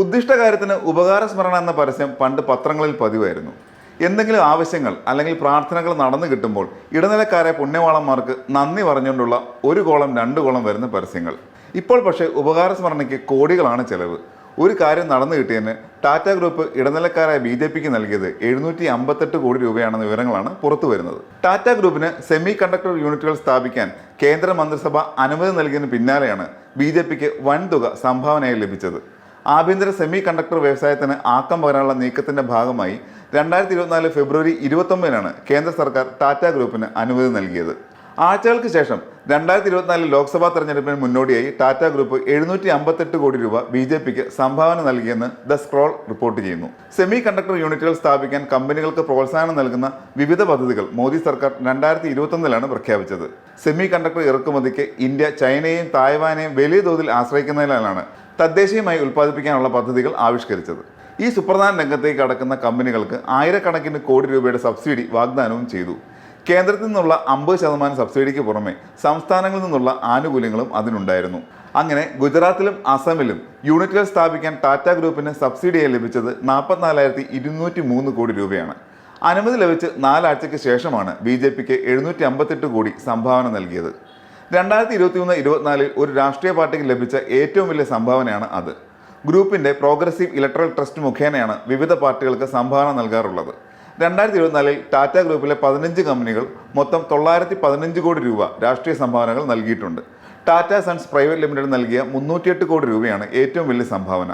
ഉദ്ദിഷ്ട കാര്യത്തിന് ഉപകാരസ്മരണ എന്ന പരസ്യം പണ്ട് പത്രങ്ങളിൽ പതിവായിരുന്നു. എന്തെങ്കിലും ആവശ്യങ്ങൾ അല്ലെങ്കിൽ പ്രാർത്ഥനകൾ നടന്നു കിട്ടുമ്പോൾ ഇടനിലക്കാരെ പുണ്യവാളന്മാർക്ക് നന്ദി പറഞ്ഞുകൊണ്ടുള്ള ഒരു കോളം രണ്ട് കോളം വരുന്ന പരസ്യങ്ങൾ. ഇപ്പോൾ പക്ഷേ ഉപകാരസ്മരണയ്ക്ക് കോടികളാണ് ചെലവ്. ഒരു കാര്യം നടന്നു കിട്ടിയതിന് ടാറ്റ ഗ്രൂപ്പ് ഇടനിലക്കാരായ ബി ജെ പിക്ക് നൽകിയത് എഴുന്നൂറ്റി അമ്പത്തെട്ട് കോടി രൂപയാണെന്ന വിവരങ്ങളാണ് പുറത്തു വരുന്നത്. ടാറ്റ ഗ്രൂപ്പിന് സെമി കണ്ടക്ടർ യൂണിറ്റുകൾ സ്ഥാപിക്കാൻ കേന്ദ്ര മന്ത്രിസഭ അനുമതി നൽകിയതിന് പിന്നാലെയാണ് ബി ജെ പിക്ക് വൻതുക സംഭാവനയായി ലഭിച്ചത്. ആഭ്യന്തര സെമി കണ്ടക്ടർ വ്യവസായത്തിന് ആക്കം പകരാനുള്ള നീക്കത്തിന്റെ ഭാഗമായി രണ്ടായിരത്തി ഇരുപത്തിനാല് ഫെബ്രുവരി ഇരുപത്തൊമ്പതിനാണ് കേന്ദ്ര സർക്കാർ ടാറ്റ ഗ്രൂപ്പിന് അനുമതി നൽകിയത്. ആഴ്ചകൾക്ക് ശേഷം രണ്ടായിരത്തി ഇരുപത്തിനാലിൽ ലോക്സഭാ തെരഞ്ഞെടുപ്പിന് മുന്നോടിയായി ടാറ്റ ഗ്രൂപ്പ് എഴുന്നൂറ്റി അമ്പത്തെട്ട് കോടി രൂപ ബി ജെ പിക്ക് സംഭാവന നൽകിയെന്ന് ദ സ്ക്രോൾ റിപ്പോർട്ട് ചെയ്യുന്നു. സെമി കണ്ടക്ടർ യൂണിറ്റുകൾ സ്ഥാപിക്കാൻ കമ്പനികൾക്ക് പ്രോത്സാഹനം നൽകുന്ന വിവിധ പദ്ധതികൾ മോദി സർക്കാർ രണ്ടായിരത്തി ഇരുപത്തൊന്നിലാണ് പ്രഖ്യാപിച്ചത്. സെമി കണ്ടക്ടർ ഇറക്കുമതിക്ക് ഇന്ത്യ ചൈനയെയും തായ്വാനെയും വലിയ തോതിൽ ആശ്രയിക്കുന്നതിനാലാണ് തദ്ദേശീയമായി ഉൽപ്പാദിപ്പിക്കാനുള്ള പദ്ധതികൾ ആവിഷ്കരിച്ചത്. ഈ സുപ്രധാന രംഗത്തേക്ക് കടക്കുന്ന കമ്പനികൾക്ക് ആയിരക്കണക്കിന് കോടി രൂപയുടെ സബ്സിഡി വാഗ്ദാനവും ചെയ്തു. കേന്ദ്രത്തിൽ നിന്നുള്ള അമ്പത് ശതമാനം സബ്സിഡിക്ക് പുറമെ സംസ്ഥാനങ്ങളിൽ നിന്നുള്ള ആനുകൂല്യങ്ങളും അതിനുണ്ടായിരുന്നു. അങ്ങനെ ഗുജറാത്തിലും അസമിലും യൂണിറ്റുകൾ സ്ഥാപിക്കാൻ ടാറ്റ ഗ്രൂപ്പിന് സബ്സിഡിയായി ലഭിച്ചത് നാൽപ്പത്തിനാലായിരത്തി ഇരുന്നൂറ്റി മൂന്ന് കോടി രൂപയാണ്. അനുമതി ലഭിച്ച് നാലാഴ്ചയ്ക്ക് ശേഷമാണ് ബി ജെ പിക്ക് എഴുന്നൂറ്റി അമ്പത്തെട്ട് കോടി സംഭാവന നൽകിയത്. രണ്ടായിരത്തി ഇരുപത്തി മൂന്ന് ഇരുപത്തിനാലിൽ ഒരു രാഷ്ട്രീയ പാർട്ടിക്ക് ലഭിച്ച ഏറ്റവും വലിയ സംഭാവനയാണ് അത്. ഗ്രൂപ്പിന്റെ പ്രോഗ്രസീവ് ഇലക്ട്രൽ ട്രസ്റ്റ് മുഖേനയാണ് വിവിധ പാർട്ടികൾക്ക് സംഭാവന നൽകാറുള്ളത്. രണ്ടായിരത്തി ഇരുപത്തിനാലിൽ ടാറ്റ ഗ്രൂപ്പിലെ പതിനഞ്ച് കമ്പനികൾ മൊത്തം തൊള്ളായിരത്തി പതിനഞ്ച് കോടി രൂപ രാഷ്ട്രീയ സംഭാവനകൾ നൽകിയിട്ടുണ്ട്. ടാറ്റ സൺസ് പ്രൈവറ്റ് ലിമിറ്റഡ് നൽകിയ മുന്നൂറ്റിയെട്ട് കോടി രൂപയാണ് ഏറ്റവും വലിയ സംഭാവന.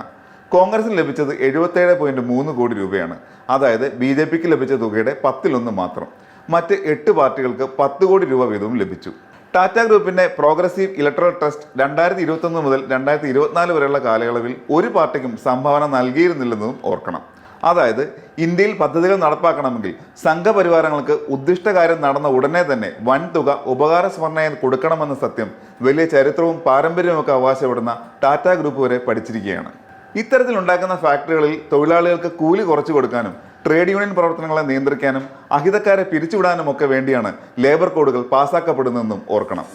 കോൺഗ്രസിന് ലഭിച്ചത് എഴുപത്തേഴ് പോയിന്റ് മൂന്ന് കോടി രൂപയാണ്. അതായത് ബി ജെ പിക്ക് ലഭിച്ച തുകയുടെ പത്തിലൊന്ന് മാത്രം. മറ്റ് എട്ട് പാർട്ടികൾക്ക് പത്ത് കോടി രൂപ വീതവും ലഭിച്ചു. ടാറ്റ ഗ്രൂപ്പിന്റെ പ്രോഗ്രസീവ് ഇലക്ട്രൽ ട്രസ്റ്റ് രണ്ടായിരത്തി ഇരുപത്തൊന്ന് മുതൽ രണ്ടായിരത്തി ഇരുപത്തിനാല് വരെയുള്ള കാലയളവിൽ ഒരു പാർട്ടിക്കും സംഭാവന നൽകിയിരുന്നില്ലെന്നതും ഓർക്കണം. അതായത് ഇന്ത്യയിൽ പദ്ധതികൾ നടപ്പാക്കണമെങ്കിൽ സംഘപരിവാരങ്ങൾക്ക് ഉദ്ദിഷ്ട കാര്യം നടന്ന ഉടനെ തന്നെ വൻതുക ഉപകാര സ്മരണയായി കൊടുക്കണമെന്ന സത്യം വലിയ ചരിത്രവും പാരമ്പര്യവുമൊക്കെ അവകാശപ്പെടുന്ന ടാറ്റ ഗ്രൂപ്പ് വരെ പഠിച്ചിരിക്കുകയാണ്. ഇത്തരത്തിൽ ഉണ്ടാക്കുന്ന ഫാക്ടറികളിൽ തൊഴിലാളികൾക്ക് കൂലി കുറച്ചു കൊടുക്കാനും ട്രേഡ് യൂണിയൻ പ്രവർത്തനങ്ങളെ നിയന്ത്രിക്കാനും അഹിതക്കാരെ പിരിച്ചുവിടാനും ഒക്കെ വേണ്ടിയാണ് ലേബർ കോഡുകൾ പാസാക്കപ്പെടുന്നതെന്നും ഓർക്കണം.